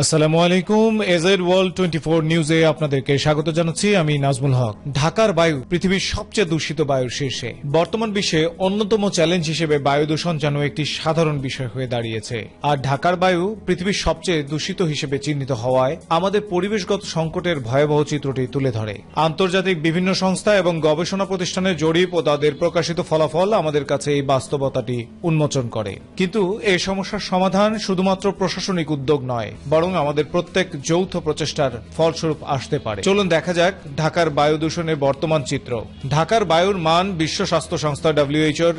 আসসালামু আলাইকুম AZ world twenty four নিউজে আপনাদেরকে স্বাগত জানাচ্ছি। আমি নাজমুল হক। ঢাকার বায়ু পৃথিবীর সবচেয়ে দূষিত বায়ুর শীর্ষে। বর্তমান বিশ্বে অন্যতম চ্যালেঞ্জ হিসেবে বায়ু দূষণ যেন একটি সাধারণ বিষয় হয়ে দাঁড়িয়েছে। আর ঢাকার বায়ু পৃথিবীর সবচেয়ে দূষিত হিসেবে চিহ্নিত হওয়ায় আমাদের পরিবেশগত সংকটের ভয়াবহ চিত্রটি তুলে ধরে। আন্তর্জাতিক বিভিন্ন সংস্থা এবং গবেষণা প্রতিষ্ঠানের জরিপ ও তাদের প্রকাশিত ফলাফল আমাদের কাছে এই বাস্তবতাটি উন্মোচন করে। কিন্তু এই সমস্যার সমাধান শুধুমাত্র প্রশাসনিক উদ্যোগ নয় বরং আমাদের প্রত্যেক যৌথ প্রচেষ্টার ফলস্বরূপ আসতে পারে। চলুন দেখা যাক ঢাকার বায়ু দূষণের বর্তমান চিত্র। ঢাকার বায়ুর মান বিশ্ব স্বাস্থ্য সংস্থা ডব্লিউএইচওর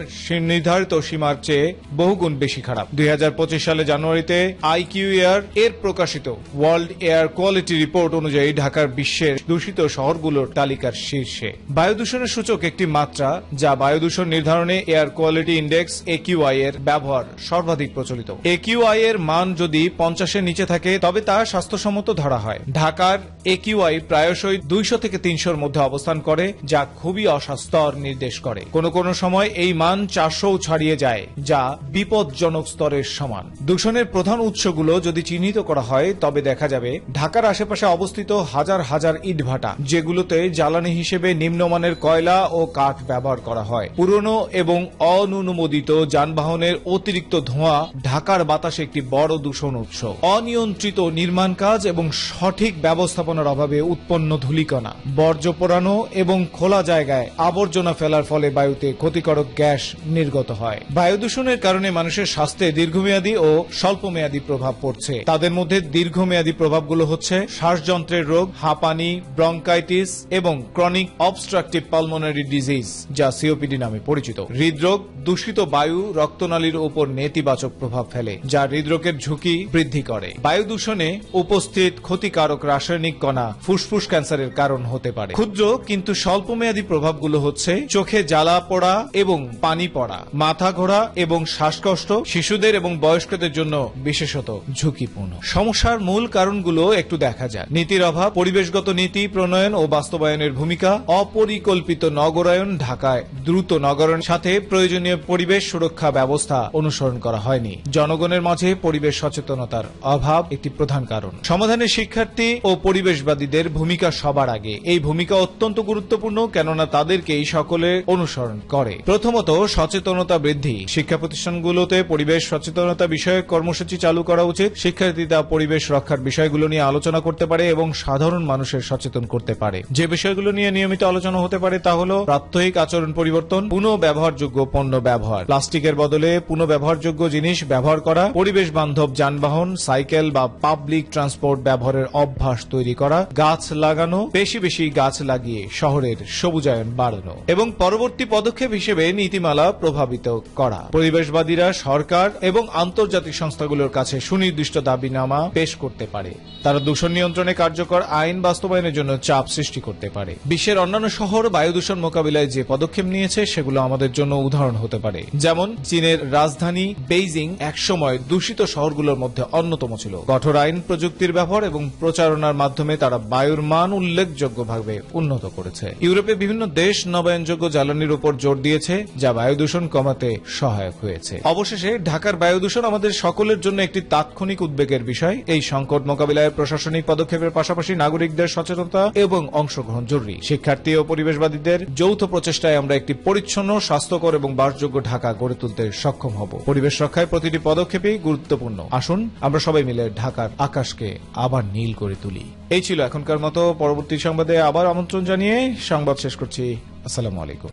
নির্ধারিত সীমার চেয়ে বহুগুণ বেশি খারাপ। দুই হাজার পঁচিশ সালে জানুয়ারিতে আইকিউ এয়ার এর প্রকাশিত ওয়ার্ল্ড এয়ার কোয়ালিটি রিপোর্ট অনুযায়ী ঢাকার বিশ্বের দূষিত শহরগুলোর তালিকার শীর্ষে। বায়ু দূষণের সূচক একটি মাত্রা যা বায়ু দূষণ নির্ধারণে এয়ার কোয়ালিটি ইন্ডেক্স একিউআই এর ব্যবহার সর্বাধিক প্রচলিত। একিউআই এর মান যদি পঞ্চাশের নিচে থাকে তবে তা স্বাস্থ্যসম্মত ধরা হয়। ঢাকার একিউআই প্রায়শই দুইশো থেকে তিনশোর মধ্যে অবস্থান করে, যা খুবই অস্বাস্থ্যর নির্দেশ করে। কোনো কোনো সময় এই মান চারশো ছাড়িয়ে যায়, যা বিপজ্জনক স্তরের সমান। দূষণের প্রধান উৎসগুলো যদি চিহ্নিত করা হয়, তবে দেখা যাবে ঢাকার আশেপাশে অবস্থিত হাজার হাজার ইটভাটা, যেগুলোতে জ্বালানি হিসেবে নিম্নমানের কয়লা ও কাঠ ব্যবহার করা হয়। পুরনো এবং অননুমোদিত যানবাহনের অতিরিক্ত ধোঁয়া ঢাকার বাতাসে একটি বড় দূষণ উৎস। অনিয়ন্ত্রিত নির্মাণ কাজ এবং সঠিক ব্যবস্থাপনার অভাবে উৎপন্ন ধূলিকণা, বর্জ্য পোড়ানো এবং খোলা জায়গায় আবর্জনা ফেলার ফলে বায়ুতে ক্ষতিকারক গ্যাস নির্গত হয়। বায়ু দূষণের কারণে মানুষের স্বাস্থ্যে দীর্ঘমেয়াদী ও স্বল্পমেয়াদী প্রভাব পড়ছে। তাদের মধ্যে দীর্ঘমেয়াদী প্রভাবগুলো হচ্ছে শ্বাসযন্ত্রের রোগ, হাঁপানি, ব্রঙ্কাইটিস এবং ক্রনিক অবস্ট্রাকটিভ পালমোনারি ডিজিজ, যা সিওপিডি নামে পরিচিত। হৃদরোগ দূষিত বায়ু রক্তনালীর উপর নেতিবাচক প্রভাব ফেলে, যা হৃদরোগের ঝুঁকি বৃদ্ধি করে। বায়ু দূষণে উপস্থিত ক্ষতিকারক রাসায়নিক কণা ফুসফুস ক্যান্সারের কারণ হতে পারে। ক্ষুদ্র কিন্তু স্বল্পমেয়াদী প্রভাবগুলো হচ্ছে চোখে জ্বালা পড়া এবং পানি পড়া, মাথা ঘোরা এবং শ্বাসকষ্ট, শিশুদের এবং বয়স্কদের জন্য বিশেষত ঝুঁকিপূর্ণ। সমস্যার মূল কারণগুলো একটু দেখা যায় নীতির অভাব, পরিবেশগত নীতি, প্রণয়ন ও বাস্তবায়নের ভূমিকা, অপরিকল্পিত নগরায়ন ঢাকায় দ্রুত নগরায়নের সাথে প্রয়োজনীয় পরিবেশ সুরক্ষা ব্যবস্থা অনুসরণ করা হয়নি। জনগণের মাঝে পরিবেশ সচেতনতার অভাব একটি প্রধান কারণ। সমাধানে শিক্ষার্থী ও পরিবেশবাদীদের ভূমিকা সবার আগে। এই ভূমিকা অত্যন্ত গুরুত্বপূর্ণ, কেননা তাদেরকেই সকলে অনুসরণ করে। প্রথমত, সচেতনতা বৃদ্ধি। শিক্ষা প্রতিষ্ঠানগুলোতে পরিবেশ সচেতনতা বিষয়ক কর্মসূচি চালু করা উচিত। শিক্ষার্থীরা পরিবেশ রক্ষার বিষয়গুলো নিয়ে আলোচনা করতে পারে এবং সাধারণ মানুষের সচেতন করতে পারে। যে বিষয়গুলো নিয়ে নিয়মিত আলোচনা হতে পারে তা হল প্রাত্যহিক আচরণ পরিবর্তন পুনঃ ব্যবহারযোগ্য পণ্য ব্যবহার। প্লাস্টিকের বদলে পুনঃ ব্যবহারযোগ্য জিনিস ব্যবহার করা পরিবেশ বান্ধব যানবাহন, সাইকেল বা পাবলিক ট্রান্সপোর্ট ব্যবহারের অভ্যাস তৈরি করা, গাছ লাগানো, বেশি বেশি গাছ লাগিয়ে শহরের সবুজায়ন বাড়ানো এবং পরবর্তী পদক্ষেপ হিসেবে নীতিমালা প্রভাবিত করা। পরিবেশবাদীরা সরকার এবং আন্তর্জাতিক সংস্থাগুলোর কাছে সুনির্দিষ্ট দাবিনামা পেশ করতে পারে। তারা দূষণ নিয়ন্ত্রণে কার্যকর আইন বাস্তবায়নের জন্য চাপ সৃষ্টি করতে পারে। বিশ্বের অন্যান্য শহর বায়ু দূষণ মোকাবিলায় যে পদক্ষেপ নিয়েছে, সেগুলো আমাদের জন্য উদাহরণ হতে পারে। যেমন চীনের রাজধানী বেইজিং একসময় দূষিত শহরগুলোর মধ্যে অন্যতম ছিল। কঠোর আইন প্রযুক্তির ব্যবহার এবং প্রচারণার মাধ্যমে তারা বায়ুর মান উল্লেখযোগ্যভাবে উন্নত করেছে। ইউরোপে বিভিন্ন দেশ নবায়নযোগ্য জ্বালানির উপর জোর দিয়েছে, যা বায়ু দূষণ কমাতে সহায়ক হয়েছে। অবশেষে ঢাকার বায়ু দূষণ আমাদের সকলের জন্য একটি তাৎক্ষণিক উদ্বেগের বিষয়। এই সংকট মোকাবিলায় প্রশাসনিক পদক্ষেপের পাশাপাশি নাগরিকদের সচেতনতা এবং অংশগ্রহণ জরুরি। শিক্ষার্থী ও পরিবেশবাদীদের যৌথ প্রচেষ্টায় আমরা একটি পরিচ্ছন্ন, স্বাস্থ্যকর এবং বাসযোগ্য ঢাকা গড়ে তুলতে সক্ষম হব। পরিবেশ রক্ষায় প্রতিটি পদক্ষেপই গুরুত্বপূর্ণ। আসুন, আমরা সবাই মিলে ঢাকার আকাশকে আবার নীল করে তুলি। এই ছিল এখনকার মতো পরবর্তী সংবাদে আবার আমন্ত্রণ জানিয়ে সংবাদ শেষ করছি। আসসালামু আলাইকুম।